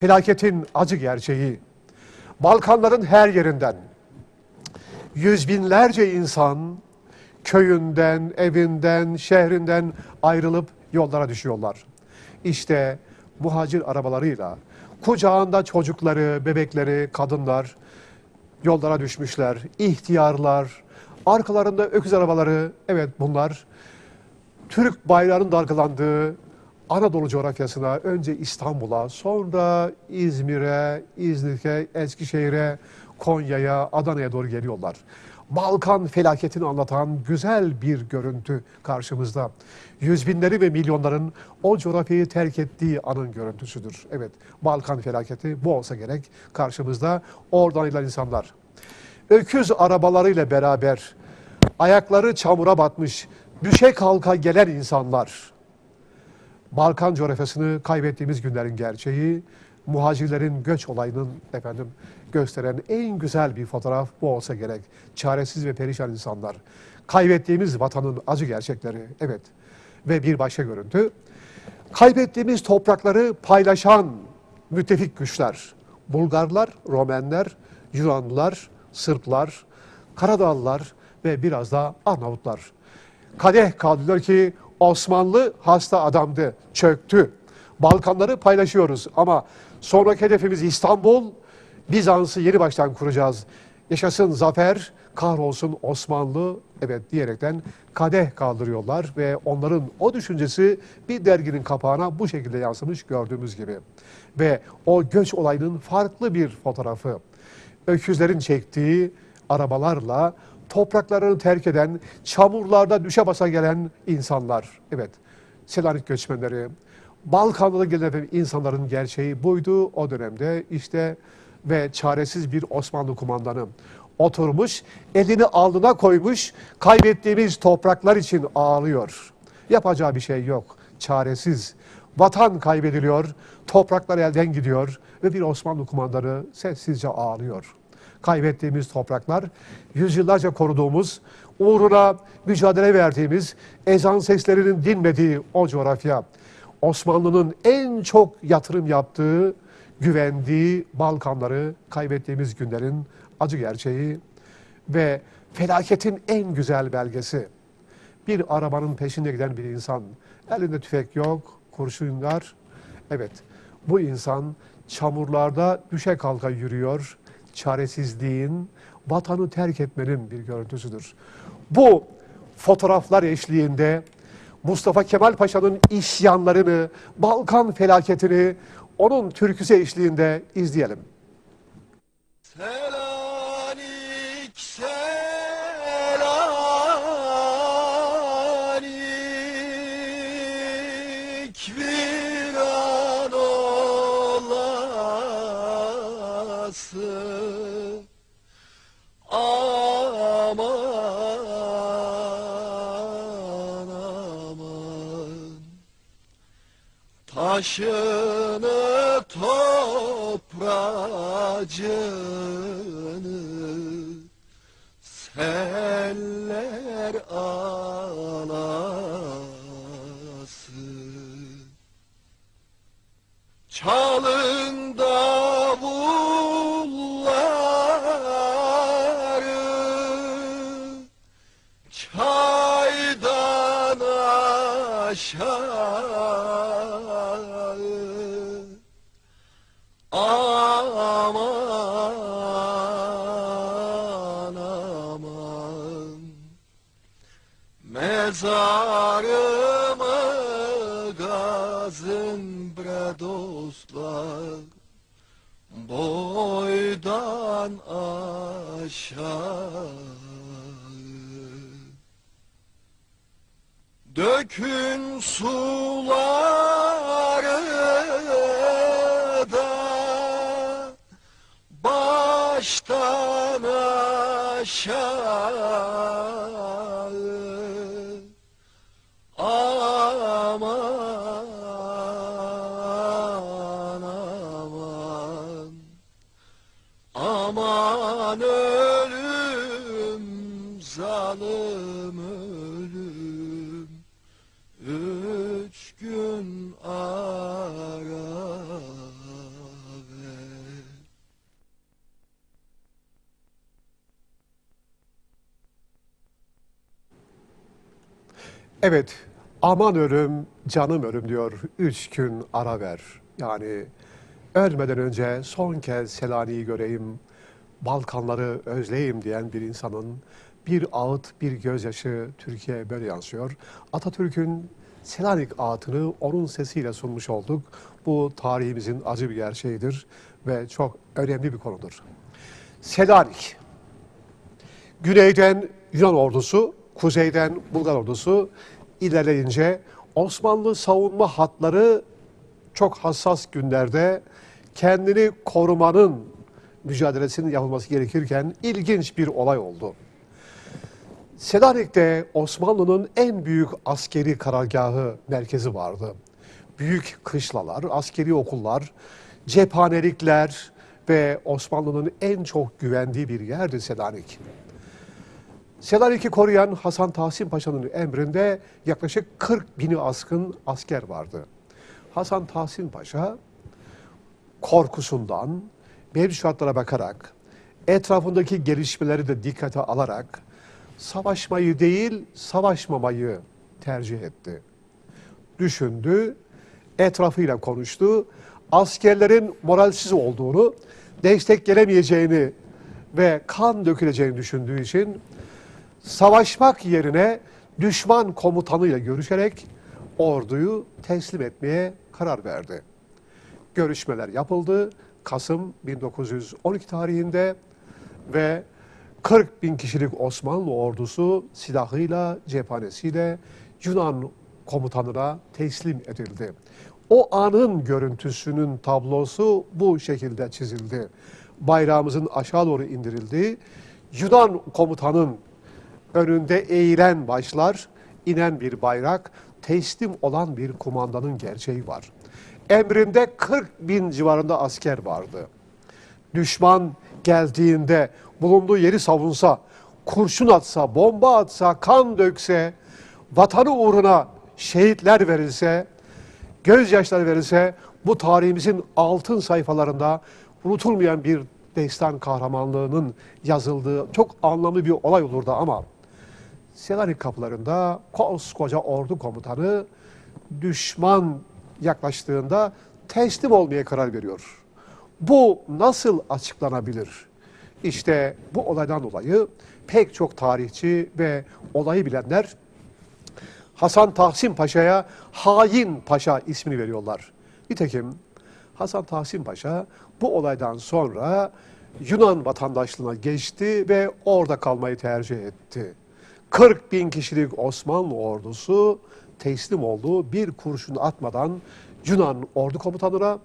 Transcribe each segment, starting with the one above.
Felaketin acı gerçeği, Balkanların her yerinden yüz binlerce insan köyünden, evinden, şehrinden ayrılıp yollara düşüyorlar. İşte muhacir arabalarıyla kucağında çocukları, bebekleri, kadınlar yollara düşmüşler. İhtiyarlar, arkalarında öküz arabaları, evet bunlar Türk bayrağının dalgalandığı Anadolu coğrafyasına önce İstanbul'a sonra İzmir'e, İznik'e, Eskişehir'e, Konya'ya, Adana'ya doğru geliyorlar. Balkan felaketini anlatan güzel bir görüntü karşımızda. Yüz binleri ve milyonların o coğrafyayı terk ettiği anın görüntüsüdür. Evet, Balkan felaketi bu olsa gerek karşımızda. Oradan ayrılan insanlar. Öküz arabalarıyla beraber ayakları çamura batmış, düşe kalka gelen insanlar. Balkan coğrafyasını kaybettiğimiz günlerin gerçeği, muhacirlerin göç olayının efendim gösteren en güzel bir fotoğraf bu olsa gerek. Çaresiz ve perişan insanlar. Kaybettiğimiz vatanın acı gerçekleri. Evet. Ve bir başka görüntü. Kaybettiğimiz toprakları paylaşan müttefik güçler. Bulgarlar, Romenler, Yunanlılar, Sırplar, Karadağlılar ve biraz da Arnavutlar. Kadeh kaldırıyor ki Osmanlı hasta adamdı, çöktü. Balkanları paylaşıyoruz ama sonraki hedefimiz İstanbul, Bizans'ı yeni baştan kuracağız. Yaşasın zafer, kahrolsun Osmanlı, evet diyerekten kadeh kaldırıyorlar ve onların o düşüncesi bir derginin kapağına bu şekilde yansımış gördüğümüz gibi. Ve o göç olayının farklı bir fotoğrafı. Öküzlerin çektiği arabalarla topraklarını terk eden, çamurlarda düşe basa gelen insanlar. Evet, Selanik göçmenleri, Balkanlı'da gelen insanların gerçeği buydu o dönemde. işte ve çaresiz bir Osmanlı kumandanı oturmuş, elini alnına koymuş, kaybettiğimiz topraklar için ağlıyor. Yapacağı bir şey yok, çaresiz. Vatan kaybediliyor, topraklar elden gidiyor ve bir Osmanlı kumandanı sessizce ağlıyor kaybettiğimiz topraklar, yüzyıllarca koruduğumuz, uğruna mücadele verdiğimiz, ezan seslerinin dinmediği o coğrafya, Osmanlı'nın en çok yatırım yaptığı, güvendiği Balkanları kaybettiğimiz günlerin acı gerçeği ve felaketin en güzel belgesi. Bir arabanın peşinde giden bir insan, elinde tüfek yok, kurşunlar. Evet, bu insan çamurlarda düşe kalka yürüyor, çaresizliğin, vatanı terk etmenin bir görüntüsüdür. Bu fotoğraflar eşliğinde Mustafa Kemal Paşa'nın isyanlarını, Balkan felaketini onun türküsü eşliğinde izleyelim. Selanik Selanik viran olası Taşını topracını Seller alası Aman aman Mezarımı gazın bre dostlar. Boydan aşağı. Dökün suları baştan aşağı Evet, aman ölüm, canım ölüm diyor. Üç gün ara ver. Yani ölmeden önce son kez Selanik'i göreyim, Balkanları özleyeyim diyen bir insanın bir ağıt, bir gözyaşı Türkiye'ye böyle yansıyor. Atatürk'ün Selanik ağıtını onun sesiyle sunmuş olduk. Bu tarihimizin acı bir gerçeğidir ve çok önemli bir konudur. Selanik, Güneyden Yunan ordusu, kuzeyden Bulgar ordusu ilerleyince Osmanlı savunma hatları çok hassas günlerde kendini korumanın mücadelesinin yapılması gerekirken ilginç bir olay oldu. Selanik'te Osmanlı'nın en büyük askeri karargahı merkezi vardı. Büyük kışlalar, askeri okullar, cephanelikler ve Osmanlı'nın en çok güvendiği bir yerdi Selanik. Selanik'i koruyan Hasan Tahsin Paşa'nın emrinde yaklaşık 40 bini askın asker vardı. Hasan Tahsin Paşa korkusundan, mevcut şartlara bakarak, etrafındaki gelişmeleri de dikkate alarak savaşmayı değil, savaşmamayı tercih etti. Düşündü, etrafıyla konuştu, askerlerin moralsiz olduğunu, destek gelemeyeceğini ve kan döküleceğini düşündüğü için savaşmak yerine düşman komutanıyla görüşerek orduyu teslim etmeye karar verdi. Görüşmeler yapıldı. Kasım 1912 tarihinde ve 40 bin kişilik Osmanlı ordusu silahıyla, cephanesiyle Yunan komutanına teslim edildi. O anın görüntüsünün tablosu bu şekilde çizildi. Bayrağımızın aşağı doğru indirildi. Yunan komutanın önünde eğilen başlar, inen bir bayrak, teslim olan bir kumandanın gerçeği var. Emrinde 40 bin civarında asker vardı. Düşman geldiğinde bulunduğu yeri savunsa, kurşun atsa, bomba atsa, kan dökse, vatanı uğruna şehitler verilse, gözyaşları verilse bu tarihimizin altın sayfalarında unutulmayan bir destan kahramanlığının yazıldığı çok anlamlı bir olay olurdu ama Selanik kapılarında koskoca ordu komutanı düşman yaklaştığında teslim olmaya karar veriyor. Bu nasıl açıklanabilir? İşte bu olaydan dolayı pek çok tarihçi ve olayı bilenler Hasan Tahsin Paşa'ya hain paşa ismini veriyorlar. Nitekim Hasan Tahsin Paşa bu olaydan sonra Yunan vatandaşlığına geçti ve orada kalmayı tercih etti. 40 bin kişilik Osmanlı ordusu teslim oldu. Bir kurşun atmadan Yunan ordu komutanına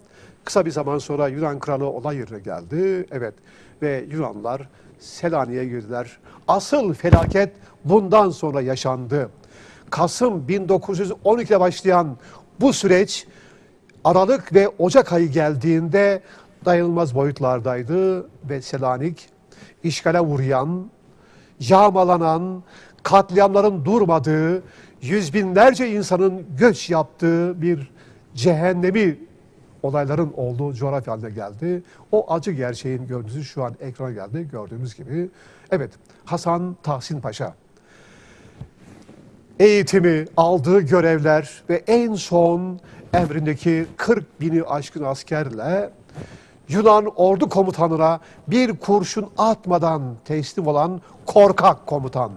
kısa bir zaman sonra Yunan kralı olay yerine geldi. Evet ve Yunanlar Selanik'e girdiler. Asıl felaket bundan sonra yaşandı. Kasım 1912'de başlayan bu süreç Aralık ve Ocak ayı geldiğinde dayanılmaz boyutlardaydı ve Selanik işgale uğrayan, yağmalanan, katliamların durmadığı, yüz binlerce insanın göç yaptığı bir cehennemi olayların olduğu coğrafya haline geldi. O acı gerçeğin görüntüsü şu an ekrana geldi gördüğümüz gibi. Evet Hasan Tahsin Paşa eğitimi, aldığı görevler ve en son emrindeki 40 bini aşkın askerle Yunan ordu komutanına bir kurşun atmadan teslim olan korkak komutan.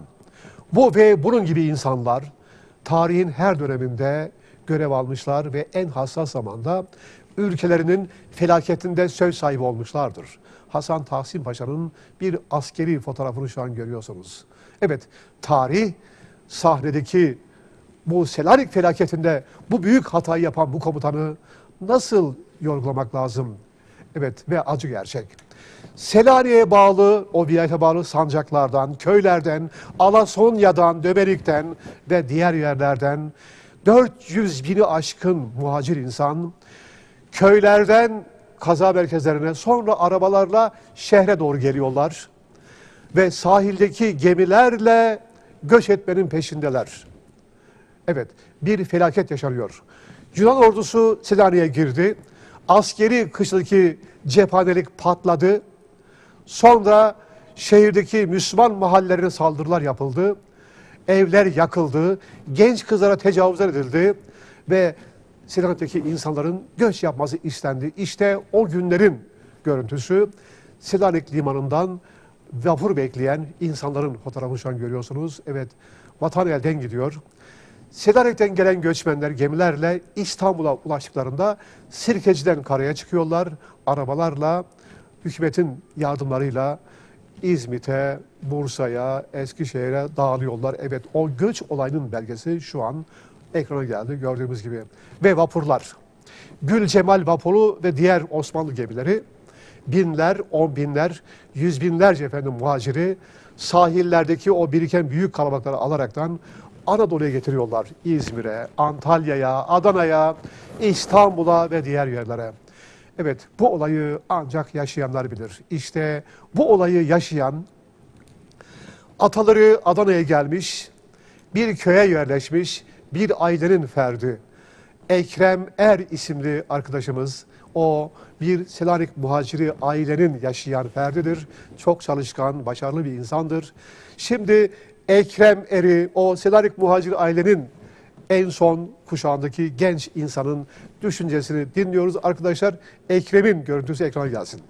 Bu ve bunun gibi insanlar tarihin her döneminde görev almışlar ve en hassas zamanda ülkelerinin felaketinde söz sahibi olmuşlardır. Hasan Tahsin Paşa'nın bir askeri fotoğrafını şu an görüyorsunuz. Evet, tarih sahnedeki bu Selanik felaketinde bu büyük hatayı yapan bu komutanı nasıl yorgulamak lazım? Evet ve acı gerçek. Selanik'e bağlı, o vilayete bağlı sancaklardan, köylerden, Alasonya'dan, Dömerik'ten ve diğer yerlerden 400 bini aşkın muhacir insan köylerden kaza merkezlerine sonra arabalarla şehre doğru geliyorlar ve sahildeki gemilerle göç etmenin peşindeler. Evet, bir felaket yaşanıyor. Yunan ordusu Selanik'e girdi. Askeri kışladaki cephanelik patladı. Sonra şehirdeki Müslüman mahallelerine saldırılar yapıldı. evler yakıldı, genç kızlara tecavüzler edildi ve Selanik'teki insanların göç yapması istendi. İşte o günlerin görüntüsü Selanik limanından vapur bekleyen insanların fotoğrafını şu an görüyorsunuz. Evet, vatan elden gidiyor. Selanik'ten gelen göçmenler gemilerle İstanbul'a ulaştıklarında Sirkeci'den karaya çıkıyorlar. Arabalarla, hükümetin yardımlarıyla İzmit'e, Bursa'ya, Eskişehir'e dağılıyorlar. Evet o göç olayının belgesi şu an ekrana geldi gördüğümüz gibi. Ve vapurlar. Gül Cemal vapuru ve diğer Osmanlı gemileri binler, on binler, yüz binlerce efendim muhaciri sahillerdeki o biriken büyük kalabalıkları alaraktan Anadolu'ya getiriyorlar. İzmir'e, Antalya'ya, Adana'ya, İstanbul'a ve diğer yerlere. Evet bu olayı ancak yaşayanlar bilir. İşte bu olayı yaşayan ataları Adana'ya gelmiş, bir köye yerleşmiş, bir ailenin ferdi. Ekrem Er isimli arkadaşımız o bir Selanik muhaciri ailenin yaşayan ferdidir. Çok çalışkan, başarılı bir insandır. Şimdi Ekrem Er'i o Selanik muhacir ailenin en son kuşağındaki genç insanın düşüncesini dinliyoruz. Arkadaşlar Ekrem'in görüntüsü ekrana gelsin.